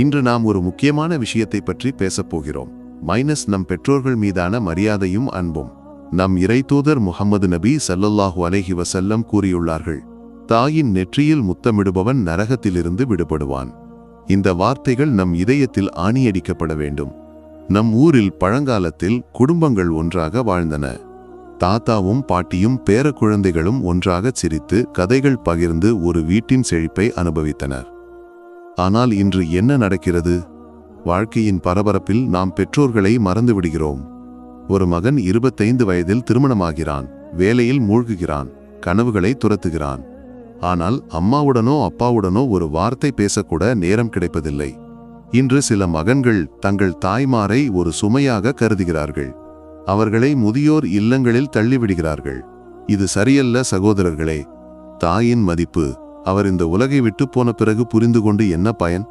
இன்று நாம் ஒரு முக்கியமான விஷயத்தை பற்றி பேசப் போகிறோம். மைனஸ் நம் பெற்றோர்கள் மீதான மரியாதையும் அன்பும். நம் இறைத்தூதர் முகமது நபி சல்லல்லாஹு அலஹி வசல்லம் கூறியுள்ளார்கள் தாயின் நெற்றியில் முத்தமிடுபவன் நரகத்திலிருந்து விடுபடுவான். இந்த வார்த்தைகள் நம் இதயத்தில் ஆணியடிக்கப்பட வேண்டும். நம் ஊரில் பழங்காலத்தில் குடும்பங்கள் ஒன்றாக வாழ்ந்தன. தாத்தாவும் பாட்டியும் பேர குழந்தைகளும் ஒன்றாகச் சிரித்து கதைகள் பகிர்ந்து ஒரு வீட்டின் செழிப்பை அனுபவித்தனர். ஆனால் இன்று என்ன நடக்கிறது? வாழ்க்கையின் பரபரப்பில் நாம் பெற்றோர்களை மறந்து விடுகிறோம் ஒரு மகன் இருபத்தைந்து வயதில் திருமணமாகிறான் வேலையில் மூழ்குகிறான் கனவுகளை துரத்துகிறான். ஆனால் அம்மாவுடனோ அப்பாவுடனோ ஒரு வார்த்தை பேசக்கூட நேரம் கிடைப்பதில்லை. இன்று சில மகன்கள் தங்கள் தாய்மாரை ஒரு சுமையாக கருதுகிறார்கள். அவர்களை முதியோர் இல்லங்களில் தள்ளிவிடுகிறார்கள். இது சரியல்ல சகோதரர்களே. தாயின் மதிப்பு. அவர் இந்த உலகை விட்டு போன பிறகு புரிந்து கொண்டு என்ன பயன்?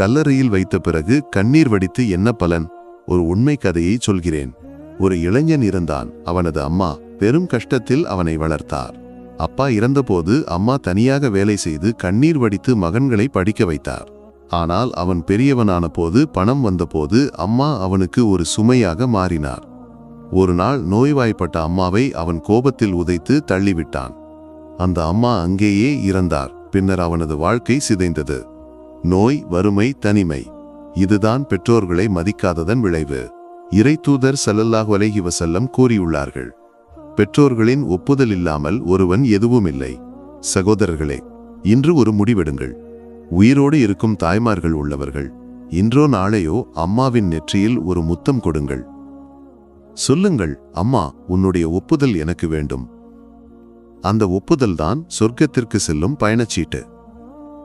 கல்லறையில் வைத்த பிறகு கண்ணீர் வடித்து என்ன பலன்? ஒரு உண்மை கதையை சொல்கிறேன். ஒரு இளைஞன் இருந்தான். அவனது அம்மா பெரும் கஷ்டத்தில் அவனை வளர்த்தார். அப்பா இறந்தபோது அம்மா தனியாக வேலை செய்து கண்ணீர் வடித்து மகன்களை படிக்க வைத்தார். ஆனால் அவன் பெரியவனான போது பணம் வந்தபோது அம்மா அவனுக்கு ஒரு சுமையாக மாறினார். ஒரு நாள் நோய்வாய்ப்பட்ட அம்மாவை அவன் கோபத்தில் உதைத்து தள்ளிவிட்டான். அந்த அம்மா அங்கேயே இறந்தார். பின்னர் அவனது வாழ்க்கை சிதைந்தது. நோய் வறுமை தனிமை. இதுதான் பெற்றோர்களை மதிக்காததன் விளைவு. இறைத்தூதர் சல்லல்லாஹு அலைஹி வசல்லம் கூறியுள்ளார்கள். பெற்றோர்களின் ஒப்புதல் இல்லாமல் ஒருவன் எதுவும் இல்லை சகோதரர்களே இன்று ஒரு முடிவெடுங்கள். உயிரோடு இருக்கும் தாய்மார்கள் உள்ளவர்கள் இன்றோ நாளையோ அம்மாவின் நெற்றியில் ஒரு முத்தம் கொடுங்கள். சொல்லுங்கள் அம்மா உன்னுடைய ஒப்புதல் எனக்கு வேண்டும். அந்த ஒப்புதல்தான் சொர்க்கத்திற்கு செல்லும் பயணச்சீட்டு.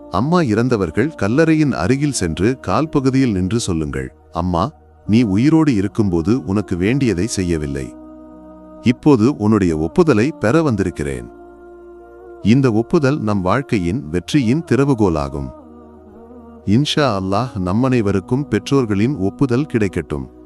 அம்மா இறந்தவர்கள் கல்லறையின் அருகில் சென்று கால் பகுதியில் நின்று சொல்லுங்கள். அம்மா நீ உயிரோடு இருக்கும்போது உனக்கு வேண்டியதை செய்யவில்லை. இப்போது உன்னுடைய ஒப்புதலை பெற வந்திருக்கிறேன். இந்த ஒப்புதல் நம் வாழ்க்கையின் வெற்றியின் திறவுகோலாகும். இன்ஷா அல்லாஹ் நம்மனைவருக்கும் பெற்றோர்களின் ஒப்புதல் கிடைக்கட்டும்.